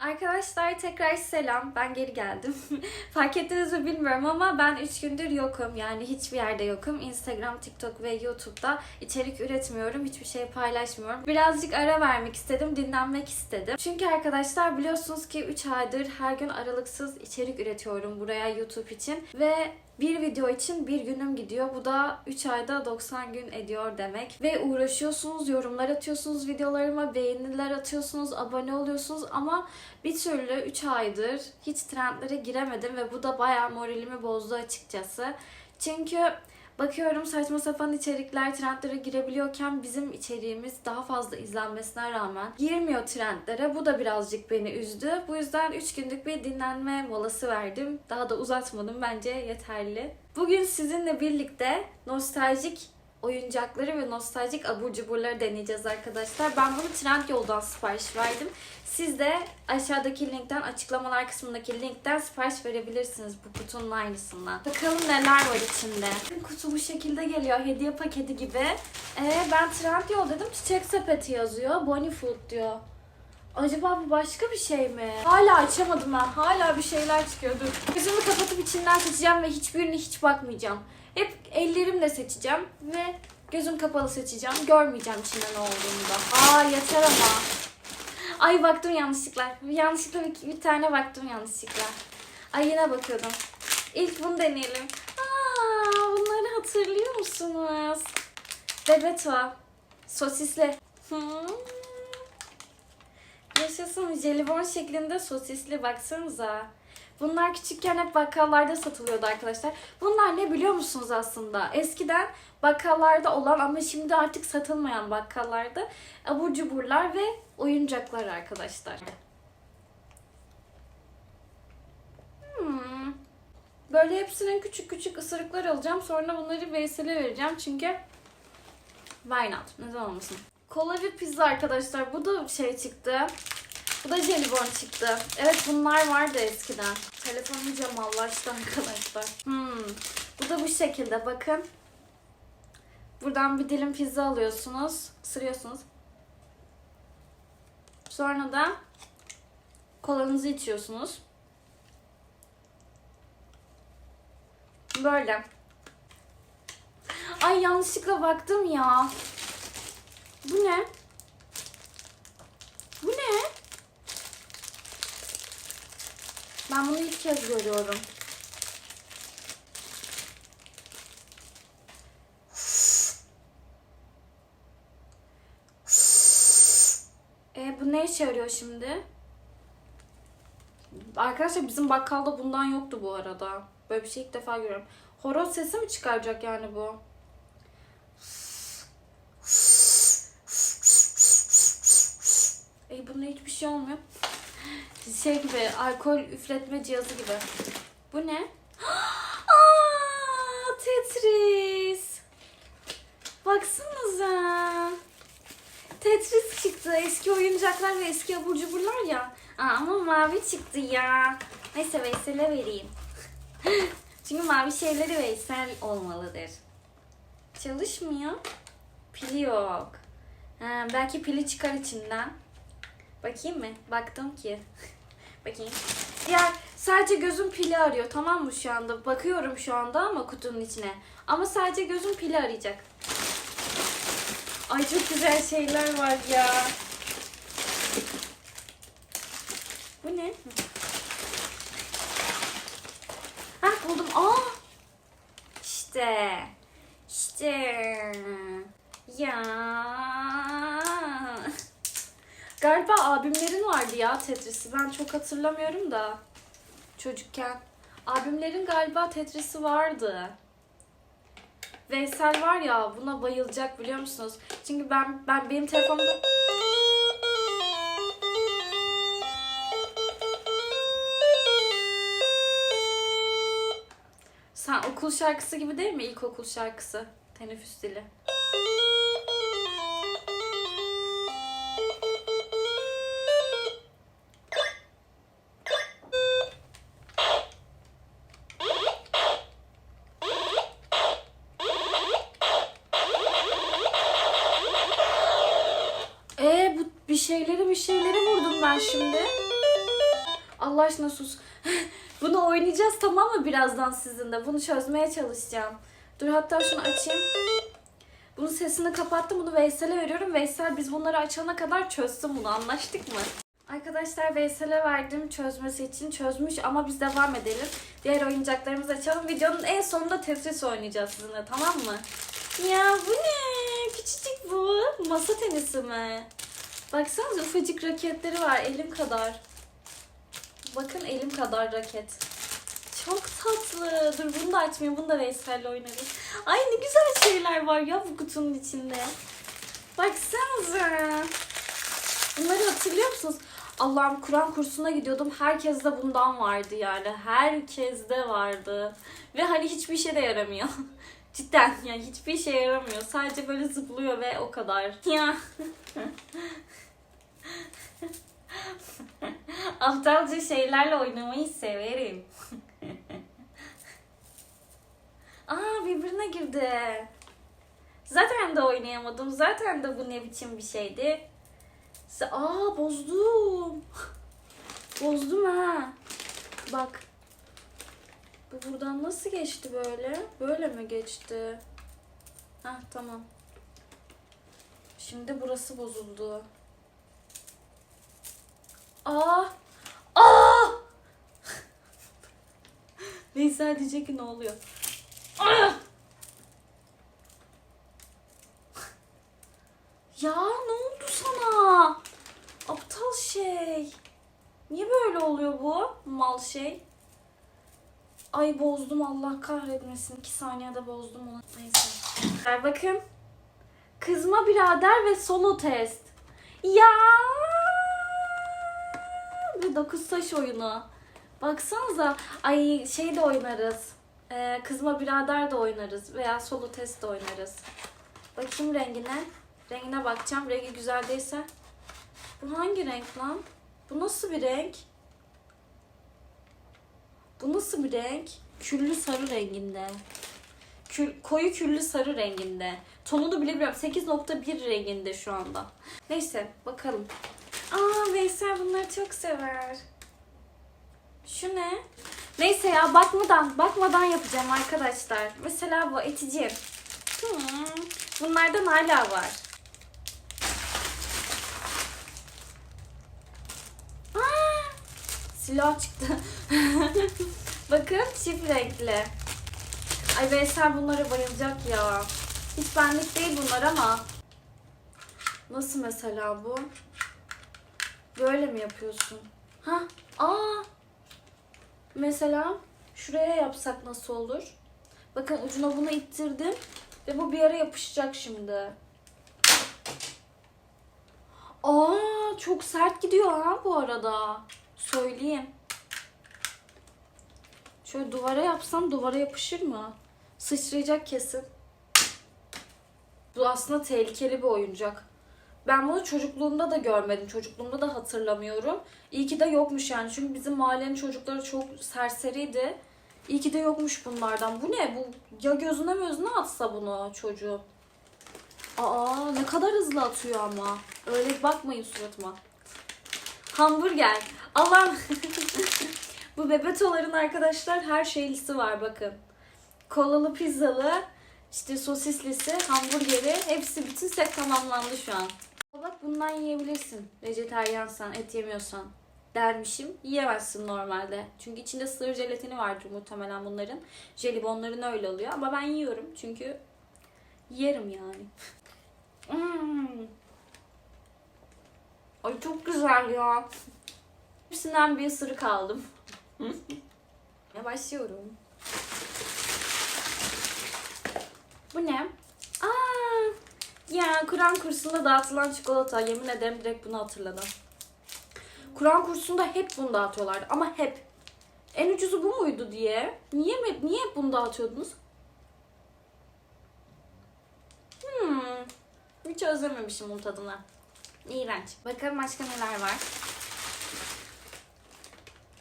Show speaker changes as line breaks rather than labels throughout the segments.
Arkadaşlar tekrar selam. Ben geri geldim. Fark ettiniz mi bilmiyorum ama ben 3 gündür yokum. Yani hiçbir yerde yokum. Instagram, TikTok ve YouTube'da içerik üretmiyorum. Hiçbir şey paylaşmıyorum. Birazcık ara vermek istedim. Dinlenmek istedim. Çünkü arkadaşlar biliyorsunuz ki 3 aydır her gün aralıksız içerik üretiyorum buraya YouTube için. Ve bir video için bir günüm gidiyor. Bu da 3 ayda 90 gün ediyor demek. Ve uğraşıyorsunuz, yorumlar atıyorsunuz videolarıma, beğeniler atıyorsunuz, abone oluyorsunuz ama bir türlü 3 aydır hiç trendlere giremedim ve bu da bayağı moralimi bozdu açıkçası. Çünkü bakıyorum saçma sapan içerikler trendlere girebiliyorken bizim içeriğimiz daha fazla izlenmesine rağmen girmiyor trendlere. Bu da birazcık beni üzdü. Bu yüzden 3 günlük bir dinlenme molası verdim. Daha da uzatmadım bence yeterli. Bugün sizinle birlikte nostaljik oyuncakları ve nostaljik abur cuburları deneyeceğiz arkadaşlar. Ben bunu Trendyol'dan sipariş verdim. Siz de aşağıdaki linkten, açıklamalar kısmındaki linkten sipariş verebilirsiniz bu kutunun aynısından. Bakalım neler var içinde. Kutu bu şekilde geliyor, hediye paketi gibi. Ee, ben Trendyol dedim, çiçek sepeti yazıyor. Bonnie diyor. Acaba bu başka bir şey mi? Hala açamadım ben. Hala bir şeyler çıkıyor. Dur. Gözümü kapatıp içinden seçeceğim ve hiçbirine hiç bakmayacağım. Hep ellerimle seçeceğim ve gözüm kapalı seçeceğim. Görmeyeceğim içinde ne olduğunu da. Aa yeter ama. Ay baktım yanlışlıkla. Yanlışlıkla bir, bir tane baktım yanlışlıkla. Ay yine bakıyordum. İlk bunu deneyelim. Aa bunları hatırlıyor musunuz? Bebeto. Sosisli. Hmm. Yaşasın jelibon şeklinde sosisli baksanıza. Bunlar küçükken hep bakkallarda satılıyordu arkadaşlar. Bunlar ne biliyor musunuz aslında? Eskiden bakkallarda olan ama şimdi artık satılmayan bakkallarda abur cuburlar ve oyuncaklar arkadaşlar. Hmm. Böyle hepsinin küçük küçük ısırıklar alacağım. Sonra bunları Veysel'e vereceğim. Çünkü why not? Neden olmasın? Kola ve pizza arkadaşlar. Bu da şey çıktı. Bu da jelibon çıktı. Evet bunlar vardı eskiden. Telefonum camallaştı arkadaşlar. Hmm. Bu da bu şekilde bakın. Buradan bir dilim pizza alıyorsunuz. Isırıyorsunuz. Sonra da kolanızı içiyorsunuz. Böyle. Ay yanlışlıkla baktım ya. Bu ne? Bu ne? Ben bunu ilk kez görüyorum. E bu ne işe yarıyor şimdi? Arkadaşlar bizim bakkalda bundan yoktu bu arada. Böyle bir şey ilk defa görüyorum. Horoz sesi mi çıkaracak yani bu? Bunda hiçbir şey olmuyor. Şey gibi alkol üfletme cihazı gibi. Bu ne? Aa, Tetris. Baksanıza. Tetris çıktı. Eski oyuncaklar ve eski abur cuburlar ya. Aa, ama mavi çıktı ya. Neyse Veysel'e vereyim. Çünkü mavi şeyleri Veysel olmalıdır. Çalışmıyor. Pili yok. Ha, belki pili çıkar içinden. Bakayım mı? Baktım ki. Bakayım. Ya sadece gözüm pili arıyor tamam mı şu anda? Bakıyorum şu anda ama kutunun içine. Ama sadece gözüm pili arayacak. Ay çok güzel şeyler var ya. Bu ne? Hah buldum. Aa! İşte. İşte. Ya. Galiba abimlerin vardı ya Tetris'i. Ben çok hatırlamıyorum da. Çocukken. Abimlerin galiba Tetris'i vardı. Veysel var ya buna bayılacak biliyor musunuz? Çünkü ben ben benim telefonumda Sen okul şarkısı gibi değil mi? İlkokul şarkısı. Teneffüs dili. Allah aşkına sus. Bunu oynayacağız tamam mı birazdan sizinle? Bunu çözmeye çalışacağım. Dur hatta şunu açayım. Bunun sesini kapattım. Bunu Veysel'e veriyorum. Veysel biz bunları açana kadar çözsün bunu. Anlaştık mı? Arkadaşlar Veysel'e verdim çözmesi için. Çözmüş ama biz devam edelim. Diğer oyuncaklarımızı açalım. Videonun en sonunda Tetris oynayacağız sizinle tamam mı? Ya bu ne? Küçücük bu. Masa tenisi mi? Baksanıza ufacık raketleri var. Elim kadar. Bakın elim kadar raket. Çok tatlı. Dur bunu da açmayayım. Bunu da Veysel'le oynarız. Ay ne güzel şeyler var ya bu kutunun içinde. Baksanıza. Bunları hatırlıyor musunuz? Allah'ım Kur'an kursuna gidiyordum. Herkes de bundan vardı yani. Herkes de vardı. Ve hani hiçbir şey de yaramıyor. Cidden yani hiçbir şey yaramıyor. Sadece böyle zıplıyor ve o kadar. Ya. Aptalca şeylerle oynamayı severim. Aa birbirine girdi. Zaten de oynayamadım. Zaten de bu ne biçim bir şeydi. Aa bozdum. Bozdum ha. Bak. Bu buradan nasıl geçti böyle? Böyle mi geçti? Ha tamam. Şimdi burası bozuldu. Aa! Aa! Veysel diyecek ki ne oluyor? Aa! Ya ne oldu sana? Aptal şey. Niye böyle oluyor bu mal şey? Ay bozdum Allah kahretmesin. 2 saniyede bozdum onu. Neyse. Bakın. Kızma birader ve solo test. Ya. Bir dokuz taş oyunu. Baksanıza. Ay şey de oynarız. Ee, kızma birader de oynarız. Veya solo test de oynarız. Bakayım rengine. Rengine bakacağım. Rengi güzel değilse. Bu hangi renk lan? Bu nasıl bir renk? Bu nasıl bir renk? Küllü sarı renginde. Kül, koyu küllü sarı renginde. Tonunu bile bilmiyorum. 8.1 renginde şu anda. Neyse bakalım. Aa Veysel bunları çok sever. Şu ne? Neyse ya bakmadan bakmadan yapacağım arkadaşlar. Mesela bu eticim. Hmm, bunlardan hala var. Aa, silah çıktı. Bakın çift renkli. Ay Veysel bunlara bayılacak ya. Hiç benlik değil bunlar ama. Nasıl mesela bu? Böyle mi yapıyorsun? Ha? Aa! Mesela şuraya yapsak nasıl olur? Bakın ucuna bunu ittirdim ve bu bir yere yapışacak şimdi. Aa, çok sert gidiyor ha bu arada. Söyleyeyim. Şöyle duvara yapsam duvara yapışır mı? Sıçrayacak kesin. Bu aslında tehlikeli bir oyuncak. Ben bunu çocukluğumda da görmedim. Çocukluğumda da hatırlamıyorum. İyi ki de yokmuş yani. Çünkü bizim mahallenin çocukları çok serseriydi. İyi ki de yokmuş bunlardan. Bu ne? Bu ya gözüne gözüne atsa bunu çocuğu. Aa ne kadar hızlı atıyor ama. Öyle bakmayın suratıma. Hamburger. Allah'ım. Bu bebetoların arkadaşlar her şeylisi var bakın. Kolalı pizzalı, işte sosislisi, hamburgeri hepsi bütün set tamamlandı şu an. Bak bundan yiyebilirsin. Vejeteryansan, et yemiyorsan dermişim. Yiyemezsin normalde. Çünkü içinde sığır jelatini vardır muhtemelen bunların. Jelibonların öyle oluyor ama ben yiyorum çünkü yerim yani. Hmm. Ay çok güzel ya. Hepsinden bir ısırık aldım. Ya başlıyorum. Bu ne? Aa, ya Kur'an kursunda dağıtılan çikolata. Yemin ederim direkt bunu hatırladım. Kur'an kursunda hep bunu dağıtıyorlardı ama hep. En ucuzu bu muydu diye. Niye mi, niye hep bunu dağıtıyordunuz? Hmm. Hiç özlememişim bunun tadını. İğrenç. Bakalım başka neler var.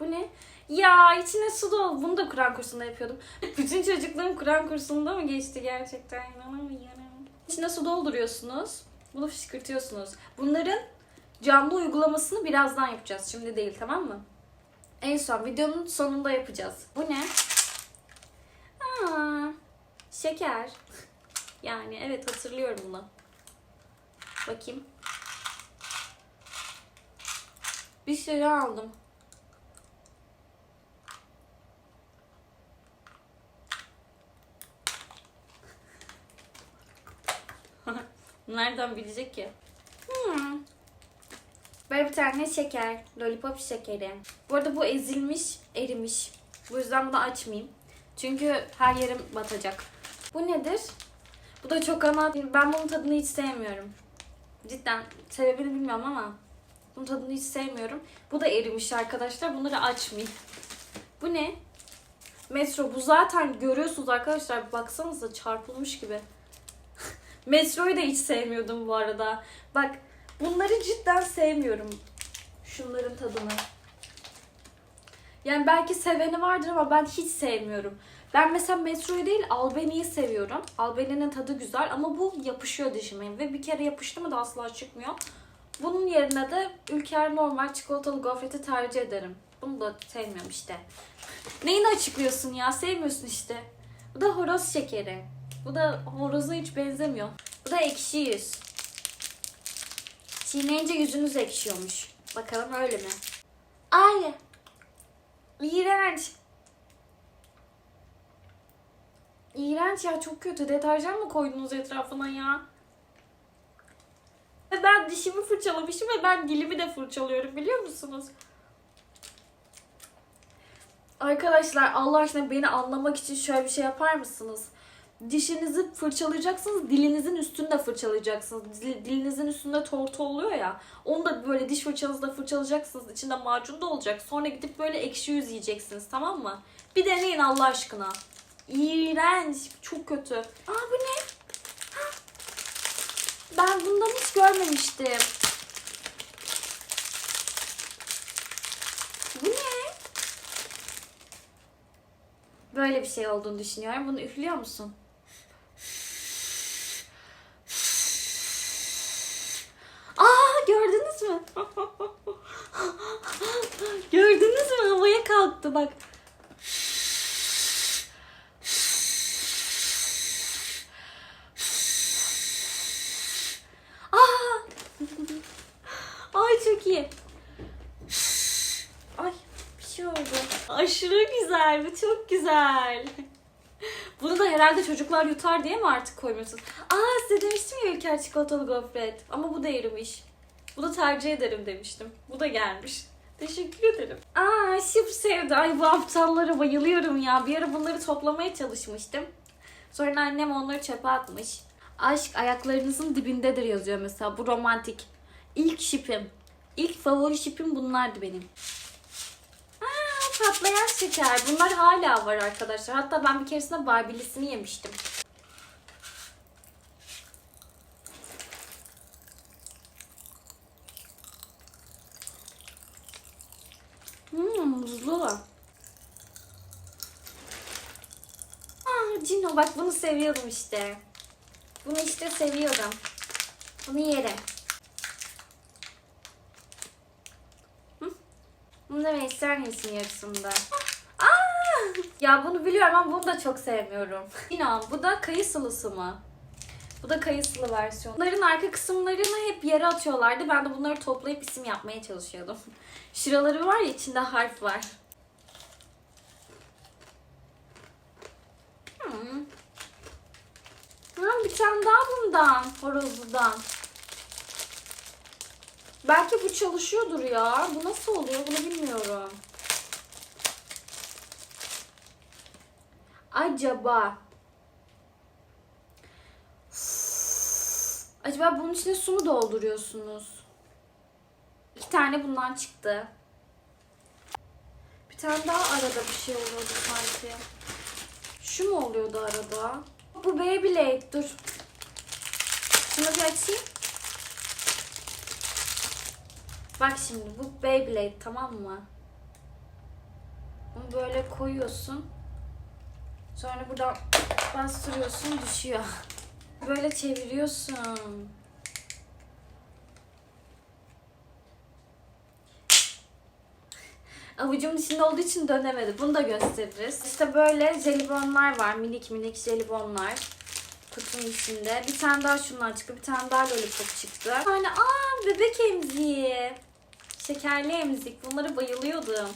Bu ne? Ya içine su dolu. Bunu da Kur'an kursunda yapıyordum. Bütün çocukluğum Kur'an kursunda mı geçti gerçekten? İnanamıyorum. İçine su dolduruyorsunuz. Bunu fışkırtıyorsunuz. Bunların canlı uygulamasını birazdan yapacağız. Şimdi değil tamam mı? En son videonun sonunda yapacağız. Bu ne? Aa, şeker. Yani evet hatırlıyorum bunu. Bakayım. Bir sürü aldım. Nereden bilecek ki? Hmm. Böyle bir tane şeker. Lollipop şekeri. Bu arada bu ezilmiş, erimiş. Bu yüzden bunu açmayayım. Çünkü her yerim batacak. Bu nedir? Bu da çok ama ben bunun tadını hiç sevmiyorum. Cidden sebebini bilmiyorum ama bunun tadını hiç sevmiyorum. Bu da erimiş arkadaşlar. Bunları açmayayım. Bu ne? Metro. Bu zaten görüyorsunuz arkadaşlar. Baksanıza çarpılmış gibi. Metroyu da hiç sevmiyordum bu arada. Bak bunları cidden sevmiyorum. Şunların tadını. Yani belki seveni vardır ama ben hiç sevmiyorum. Ben mesela Metro'yu değil Albany'yi seviyorum. Albany'nin tadı güzel ama bu yapışıyor dişime. Ve bir kere yapıştı mı da asla çıkmıyor. Bunun yerine de Ülker normal çikolatalı gofreti tercih ederim. Bunu da sevmiyorum işte. Neyini açıklıyorsun ya? Sevmiyorsun işte. Bu da horoz şekeri. Bu da horoza hiç benzemiyor. Bu da ekşi yüz. Çiğneyince yüzünüz ekşiyormuş. Bakalım öyle mi? Ay. İğrenç. İğrenç ya çok kötü. Deterjan mı koydunuz etrafına ya? Ben dişimi fırçalamışım ve ben dilimi de fırçalıyorum biliyor musunuz? Arkadaşlar Allah aşkına beni anlamak için şöyle bir şey yapar mısınız? Dişinizi fırçalayacaksınız, dilinizin üstünde fırçalayacaksınız. Dil- Dilinizin üstünde tortu oluyor ya. Onu da böyle diş fırçanızla fırçalayacaksınız. İçinde macun da olacak. Sonra gidip böyle ekşi yüz yiyeceksiniz tamam mı? Bir deneyin Allah aşkına. İğrenç. Çok kötü. Aa bu ne? Ben bundan hiç görmemiştim. Bu ne? Böyle bir şey olduğunu düşünüyorum. Bunu üflüyor musun? Kalktı bak. Ay çok iyi. Ay bir şey oldu. Aşırı güzel. Bu çok güzel. Bunu da herhalde çocuklar yutar diye mi artık koymuyorsunuz? Aa size demiştim ya Ülker çikolatalı gofret. Ama bu da erimiş. Bu da tercih ederim demiştim. Bu da gelmiş. Teşekkür ederim. Aa şıp sevdi. Ay bu aptallara bayılıyorum ya. Bir ara bunları toplamaya çalışmıştım. Sonra annem onları çöpe atmış. Aşk ayaklarınızın dibindedir yazıyor mesela. Bu romantik. İlk şipim. İlk favori şipim bunlardı benim. Aa, patlayan şeker. Bunlar hala var arkadaşlar. Hatta ben bir keresinde Barbie'lisini yemiştim. Hmm, buzlu. Aa, Cino bak bunu seviyordum işte. Bunu işte seviyordum. Bunu yerim. Bunu da ister misin yarısında? Aa! Ya bunu biliyorum ama bunu da çok sevmiyorum. Cino bu da kayısılısı mı? Bu da kayısılı versiyon. Bunların arka kısımlarını hep yere atıyorlardı. Ben de bunları toplayıp isim yapmaya çalışıyordum. Şuraları var ya içinde harf var. Hmm. Ha, bir tane daha bundan. Horozludan. Belki bu çalışıyordur ya. Bu nasıl oluyor bunu bilmiyorum. Acaba. Acaba bunun içine su mu dolduruyorsunuz? İki tane bundan çıktı. Bir tane daha arada bir şey oluyordu sanki. Şu mu oluyordu arada? Bu Beyblade dur. Şunu bir açayım. Bak şimdi bu Beyblade tamam mı? Bunu böyle koyuyorsun. Sonra buradan bastırıyorsun düşüyor. Böyle çeviriyorsun. Avucumun içinde olduğu için dönemedi. Bunu da gösteririz. İşte böyle jelibonlar var. Minik minik jelibonlar. Kutunun içinde. Bir tane daha şundan çıktı. Bir tane daha lollipop çıktı. Bir tane aa bebek emziği. Şekerli emzik. Bunlara bayılıyordum.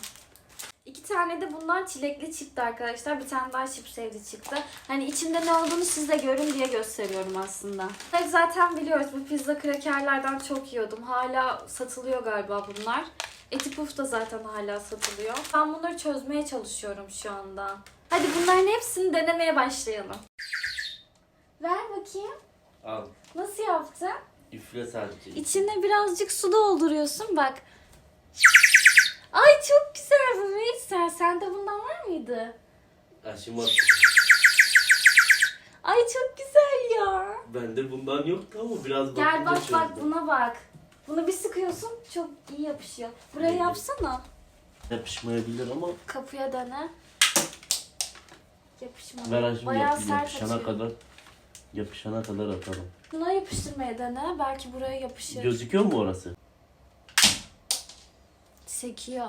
İki tane de bundan çilekli çıktı arkadaşlar. Bir tane daha chips evde çıktı. Hani içinde ne olduğunu siz de görün diye gösteriyorum aslında. Evet zaten biliyoruz bu pizza krakerlerden çok yiyordum. Hala satılıyor galiba bunlar. Eti puf da zaten hala satılıyor. Ben bunları çözmeye çalışıyorum şu anda. Hadi bunların hepsini denemeye başlayalım. Ver bakayım.
Al.
Nasıl yaptın?
Üfle sadece.
İçine birazcık su dolduruyorsun bak. Ay çok güzel bu Veysel. Sende bundan var mıydı?
Aşıma.
Ay çok güzel ya.
Bende bundan yoktu ama biraz
Gel
bakınca
bak bak
çözdüm.
buna bak. Bunu bir sıkıyorsun çok iyi yapışıyor. Buraya
İyi.
yapsana.
Yapışmayabilir ama
Kapıya dene. Yapışmadı. Bayağı
yap,
sert
yapışana
açıyor.
kadar yapışana kadar atalım.
Buna yapıştırmaya dene. Belki buraya yapışır.
Gözüküyor mu orası?
Sekiyor.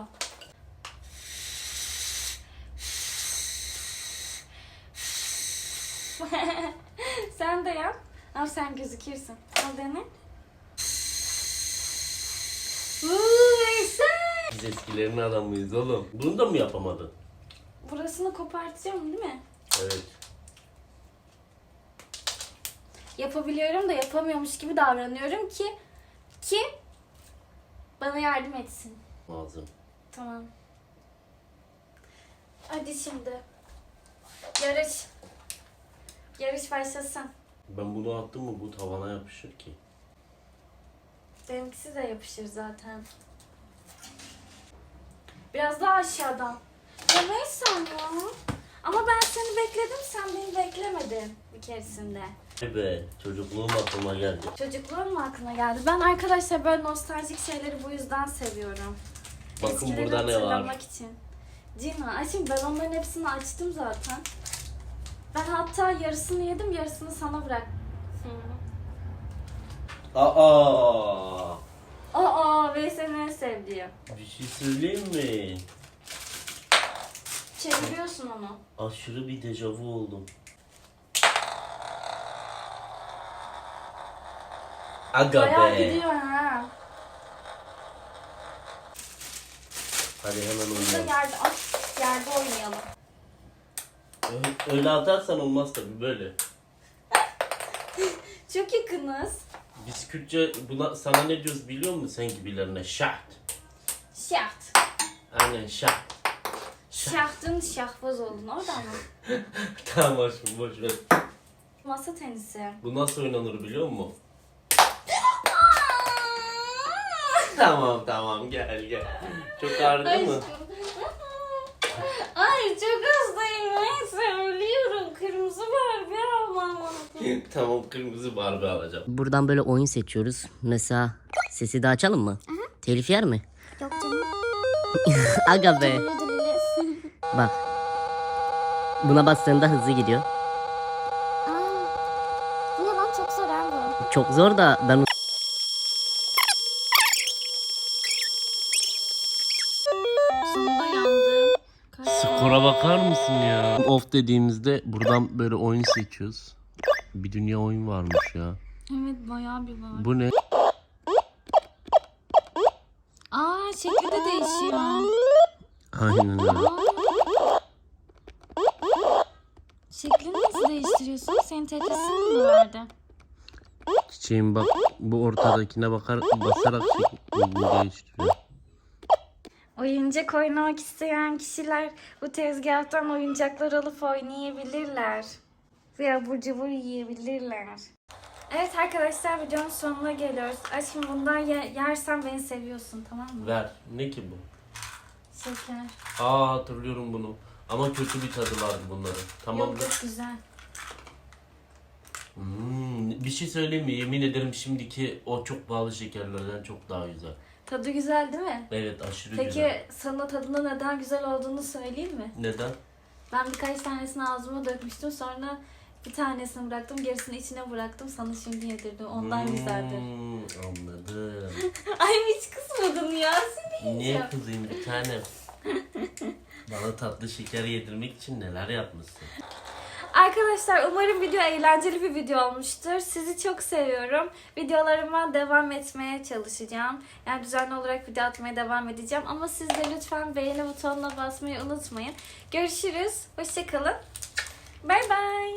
sen de yap. Ama sen gözükürsün. Al dene.
Biz eskilerin adamıyız oğlum. Bunu da mı yapamadın?
Burasını kopartacağım değil mi?
Evet.
Yapabiliyorum da yapamıyormuş gibi davranıyorum ki ki bana yardım etsin.
Lazım.
Tamam. Hadi şimdi. Yarış. Yarış başlasın.
Ben bunu attım mı bu tavana yapışır ki.
Benimkisi de yapışır zaten. Biraz daha aşağıdan. Ya neyse ya. Ama ben seni bekledim, sen beni beklemedin bir keresinde.
Evet. Çocukluğum aklıma geldi.
Çocukluğum mu aklına geldi? Ben arkadaşlar böyle nostaljik şeyleri bu yüzden seviyorum.
Bakın
Eskileri
burada ne var?
hatırlamak için. Cina, ay şimdi ben onların hepsini açtım zaten. Ben hatta yarısını yedim, yarısını sana bırak.
Aa!
Aa, Veysel'in en sevdiği.
Bir şey söyleyeyim mi?
Çeviriyorsun onu.
Aşırı bir dejavu oldum. Aga
Bayağı
be.
gidiyor ha.
Hadi hemen
Burada
oynayalım.
yerde, ay, yerde oynayalım.
Öyle- Öyle atarsan olmaz tabii böyle.
Çok yakınız.
Biz Kürtçe buna sana ne diyoruz biliyor musun sen gibilerine? Şaht.
Şaht.
Aynen şaht.
Şahtın şahbaz oldun oradan mı?
tamam aşkım boş ver.
Masa tenisi.
Bu nasıl oynanır biliyor musun? tamam tamam gel gel. Çok ağrıdı mı?
Aşkım. Ay çok neyse ölüyorum. Kırmızı Barbie almam lazım.
tamam kırmızı Barbie alacağım.
Buradan böyle oyun seçiyoruz. Mesela sesi de açalım mı? Telif yer mi?
Yok canım.
Aga be. Bak. Buna bastığında hızlı gidiyor.
Bu ne lan çok zor ha bu.
Çok zor da ben
dediğimizde buradan böyle oyun seçiyoruz. Bir dünya oyun varmış ya.
Evet bayağı bir var.
Bu ne?
Aa şekli de değişiyor.
Aynen öyle.
Aa. Şeklini nasıl değiştiriyorsun? Senin tetrisini mi verdi?
Çiçeğim bak bu ortadakine bakar basarak şeklini değiştiriyor.
Oyuncak oynamak isteyen kişiler bu tezgahtan oyuncaklar alıp oynayabilirler. Ve abur cubur yiyebilirler. Evet arkadaşlar videonun sonuna geliyoruz. Aşkım bundan ye- yersen beni seviyorsun tamam mı?
Ver. Ne ki bu?
Şeker.
Aa hatırlıyorum bunu. Ama kötü bir tadı vardı bunların. Tamam
Yok
mı?
yok güzel.
Hmm, bir şey söyleyeyim mi? Yemin ederim şimdiki o çok pahalı şekerlerden çok daha güzel.
Tadı güzel değil mi?
Evet aşırı
Peki
güzel.
sana tadında neden güzel olduğunu söyleyeyim mi?
Neden?
Ben birkaç tanesini ağzıma dökmüştüm sonra bir tanesini bıraktım gerisini içine bıraktım sana şimdi yedirdim ondan güzeldir.
Hmm, anladım.
Ay hiç kısmadın ya seni
Niye kızayım bir tane? Bana tatlı şeker yedirmek için neler yapmışsın?
Arkadaşlar umarım video eğlenceli bir video olmuştur. Sizi çok seviyorum. Videolarıma devam etmeye çalışacağım. Yani düzenli olarak video atmaya devam edeceğim. Ama siz de lütfen beğeni butonuna basmayı unutmayın. Görüşürüz. Hoşçakalın. Bay bay.